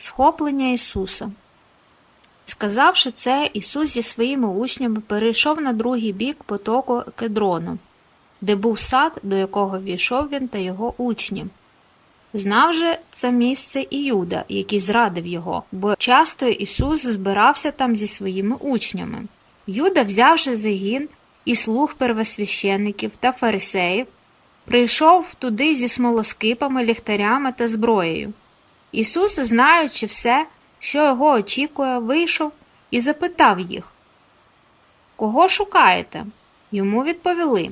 Схоплення Ісуса. Сказавши це, Ісус зі своїми учнями перейшов на другий бік потоку кедрону, де був сад, до якого війшов він та його учні. Знав же це місце і Юда, який зрадив його, бо часто Ісус збирався там зі своїми учнями. Юда, взявши загін і слуг первосвящеників та фарисеїв, прийшов туди зі смолоскипами, ліхтарями та зброєю. Ісус, знаючи все, що його очікує, вийшов і запитав їх Кого шукаєте? Йому відповіли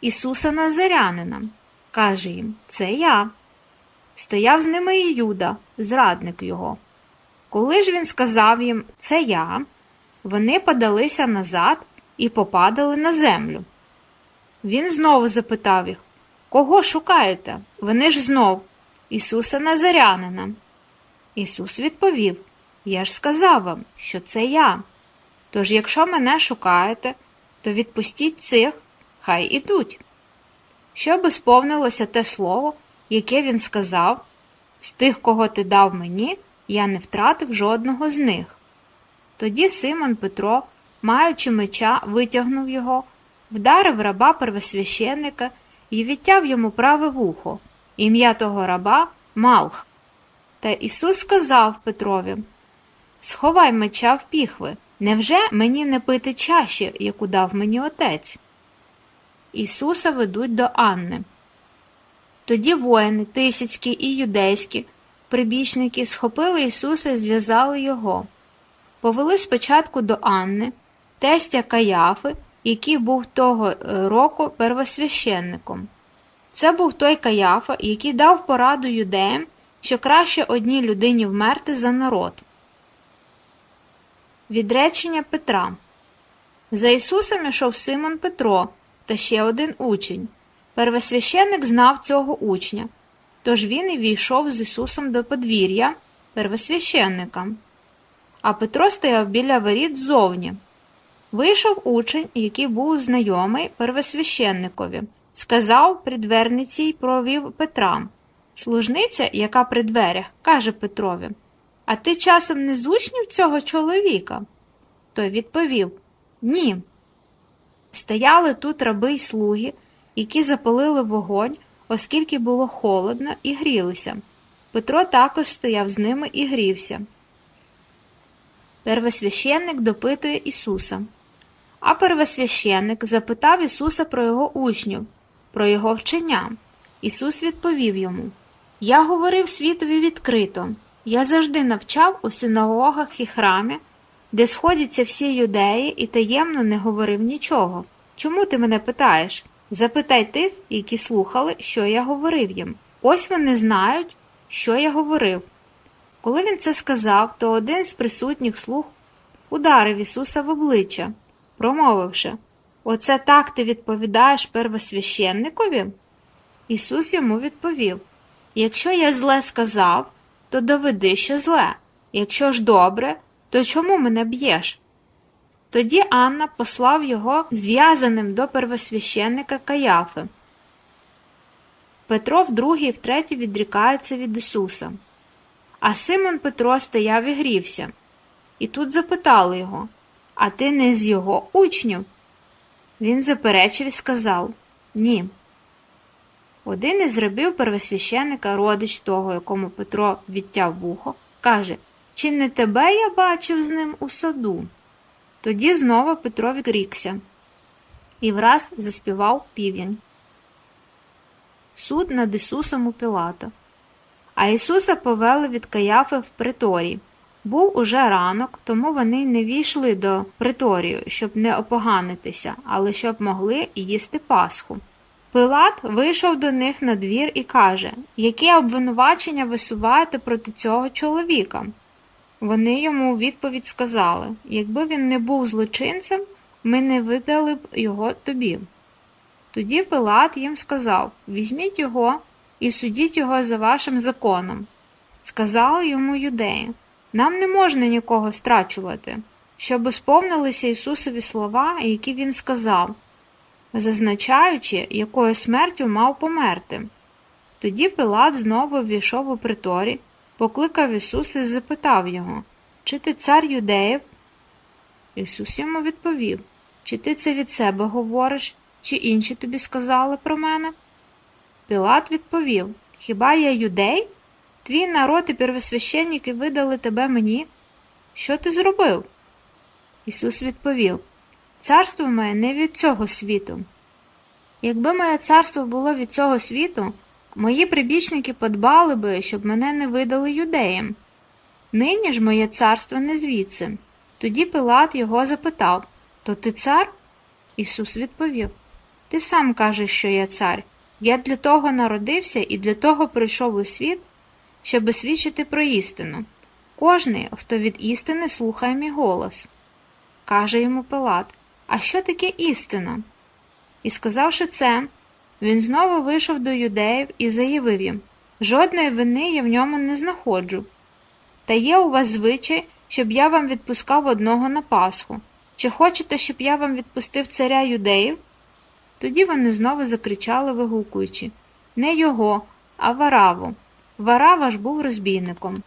Ісуса Назарянина. Каже їм Це я. Стояв з ними і Юда, зрадник його. Коли ж він сказав їм Це я, вони подалися назад і попадали на землю. Він знову запитав їх Кого шукаєте? Вони ж знов Ісуса Назарянина. Ісус відповів Я ж сказав вам, що це я. Тож, якщо мене шукаєте, то відпустіть цих, хай ідуть. Щоби сповнилося те слово, яке він сказав з тих, кого ти дав мені, я не втратив жодного з них. Тоді Симон Петро, маючи меча, витягнув його, вдарив раба первосвященника і відтяв йому праве вухо, ім'я того раба Малх. Та Ісус сказав Петрові Сховай меча в піхви, невже мені не пити чаші, яку дав мені отець? Ісуса ведуть до Анни. Тоді воїни, тисяцькі і юдейські, прибічники, схопили Ісуса і зв'язали його. Повели спочатку до Анни, тестя Каяфи, який був того е, року первосвященником. Це був той Каяфа, який дав пораду юдеям, що краще одній людині вмерти за народ. Відречення Петра За Ісусом ішов Симон Петро та ще один учень. Первосвященник знав цього учня, тож він і війшов з Ісусом до подвір'я первосвященника. А Петро стояв біля воріт ззовні. Вийшов учень, який був знайомий первосвященникові, сказав при дверниці й провів Петра. Служниця, яка при дверях, каже Петрові А ти часом не з учнів цього чоловіка? Той відповів Ні. Стояли тут раби й слуги, які запалили вогонь, оскільки було холодно, і грілися. Петро також стояв з ними і грівся. Первосвященник допитує Ісуса. А первосвященник запитав Ісуса про його учнів, про його вчення. Ісус відповів йому Я говорив світові відкрито, я завжди навчав у синагогах і храмі, де сходяться всі юдеї, і таємно не говорив нічого. Чому ти мене питаєш? Запитай тих, які слухали, що я говорив їм. Ось вони знають, що я говорив. Коли він це сказав, то один з присутніх слуг ударив Ісуса в обличчя, промовивши Оце так ти відповідаєш первосвященникові? Ісус йому відповів Якщо я зле сказав, то доведи, що зле, якщо ж добре, то чому мене б'єш? Тоді Анна послав його зв'язаним до первосвященника Каяфи. Петро вдруге і втретє відрікається від Ісуса. А Симон Петро стояв і грівся. І тут запитали його А ти не з його учнів? Він заперечив і сказав Ні. Один із рабів первосвященика, родич того, якому Петро відтяв вухо, каже Чи не тебе я бачив з ним у саду? Тоді знову Петро відрікся і враз заспівав півень. Суд над Ісусом у Пілата. А Ісуса повели від Каяфи в приторій. Був уже ранок, тому вони не війшли до приторію, щоб не опоганитися, але щоб могли їсти Пасху. Пилат вийшов до них на двір і каже, яке обвинувачення висуваєте проти цього чоловіка? Вони йому у відповідь сказали якби він не був злочинцем, ми не видали б його тобі. Тоді Пилат їм сказав Візьміть його і судіть його за вашим законом. Сказали йому юдеї Нам не можна нікого страчувати, щоб сповнилися Ісусові слова, які Він сказав, зазначаючи, якою смертю мав померти. Тоді Пилат знову ввійшов у приторі покликав Ісус і запитав його, чи ти цар юдеїв? Ісус йому відповів, чи ти це від себе говориш, чи інші тобі сказали про мене? Пілат відповів, хіба я юдей? Твій народ і первосвященники видали тебе мені. Що ти зробив? Ісус відповів, Царство моє не від цього світу. Якби моє царство було від цього світу, мої прибічники подбали би, щоб мене не видали юдеям. Нині ж моє царство не звідси. Тоді Пилат його запитав То ти цар? Ісус відповів Ти сам кажеш, що я цар. Я для того народився і для того прийшов у світ, щоби свідчити про істину. Кожний, хто від істини слухає мій голос. Каже йому Пилат, а що таке істина? І сказавши це, він знову вийшов до юдеїв і заявив їм жодної вини я в ньому не знаходжу. Та є у вас звичай, щоб я вам відпускав одного на Пасху. Чи хочете, щоб я вам відпустив царя юдеїв? Тоді вони знову закричали, вигукуючи не його, а Вараву. Варава ж був розбійником.